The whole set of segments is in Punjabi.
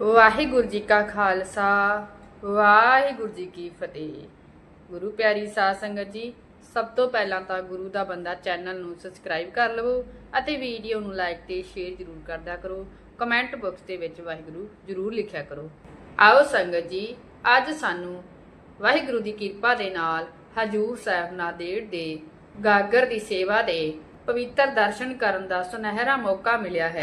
ਵਾਹਿਗੁਰੂ ਜੀ ਕਾ ਖਾਲਸਾ, ਵਾਹਿਗੁਰੂ ਜੀ ਕੀ ਫਤਿਹ। ਗੁਰੂ ਪਿਆਰੀ ਸਾਧ ਸੰਗਤ ਜੀ, ਸਭ ਤੋਂ ਪਹਿਲਾਂ ਤਾਂ ਗੁਰੂ ਦਾ ਬੰਦਾ ਚੈਨਲ ਨੂੰ ਸਬਸਕ੍ਰਾਈਬ ਕਰ ਲਵੋ ਅਤੇ ਵੀਡੀਓ ਨੂੰ ਲਾਈਕ ਤੇ ਸ਼ੇਅਰ ਜ਼ਰੂਰ ਕਰਦਿਆ ਕਰੋ। ਕਮੈਂਟ ਬਾਕਸ ਦੇ ਵਿੱਚ ਵਾਹਿਗੁਰੂ ਜ਼ਰੂਰ ਲਿਖਿਆ ਕਰੋ। ਆਓ ਸੰਗਤ ਜੀ, ਅੱਜ ਸਾਨੂੰ ਵਾਹਿਗੁਰੂ ਦੀ ਕਿਰਪਾ ਦੇ ਨਾਲ ਹਜੂਰ ਸਾਹਿਬ ਨਾਂਦੇੜ ਦੇ ਗਾਗਰ ਦੀ ਸੇਵਾ ਦੇ ਪਵਿੱਤਰ ਦਰਸ਼ਨ ਕਰਨ ਦਾ ਸੁਨਹਿਰਾ ਮੌਕਾ ਮਿਲਿਆ ਹੈ।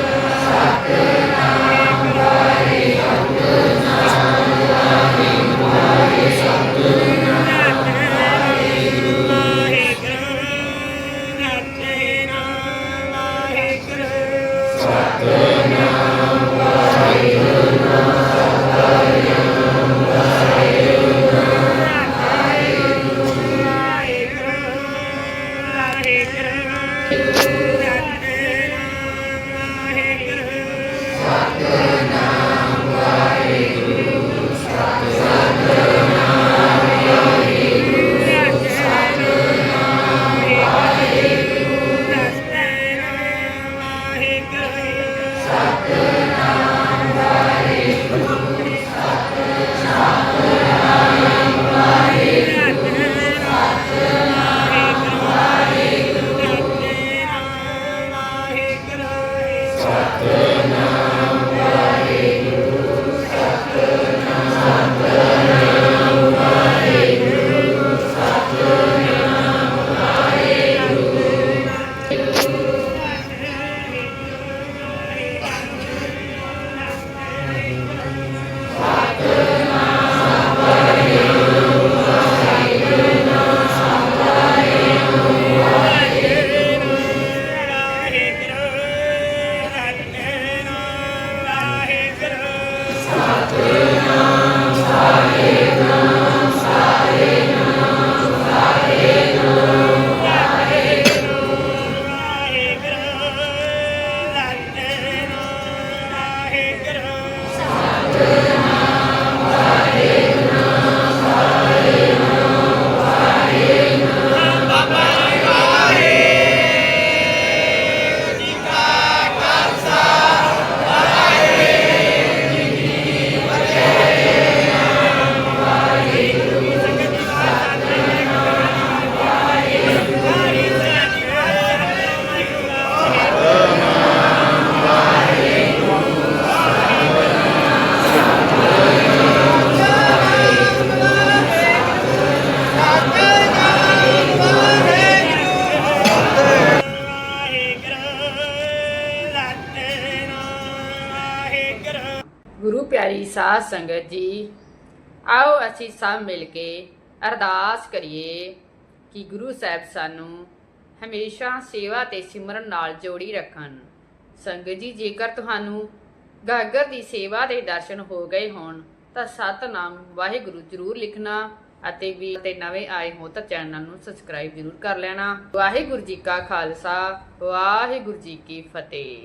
Satyena ਪਿਆਰੀ ਸਾਧ ਸੰਗਤ ਜੀ, ਆਓ ਅਸੀਂ ਸਭ ਮਿਲ ਕੇ ਅਰਦਾਸ ਕਰੀਏ ਕਿ ਗੁਰੂ ਸਾਹਿਬ ਸਾਨੂੰ ਹਮੇਸ਼ਾ ਸੇਵਾ ਤੇ ਸਿਮਰਨ ਨਾਲ ਜੋੜੀ ਰੱਖਣ। ਸੰਗਤ ਜੀ, ਜੇਕਰ ਤੁਹਾਨੂੰ ਗਾਗਰ ਦੀ ਸੇਵਾ ਦੇ ਦਰਸ਼ਨ ਹੋ ਗਏ ਹੋਣ, ਤਾਂ ਸਤਨਾਮ ਵਾਹਿਗੁਰੂ ਜਰੂਰ ਲਿਖਣਾ ਅਤੇ ਵੀ ਤੇ ਨਵੇਂ ਆਏ ਹੋ ਤਾਂ ਚੈਨਲ ਨੂੰ ਸਬਸਕ੍ਰਾਈਬ ਜਰੂਰ ਕਰ ਲੈਣਾ। ਵਾਹਿਗੁਰੂ ਜੀ ਕਾ ਖਾਲਸਾ, ਵਾਹਿਗੁਰੂ ਜੀ ਕੀ ਫਤਿਹ।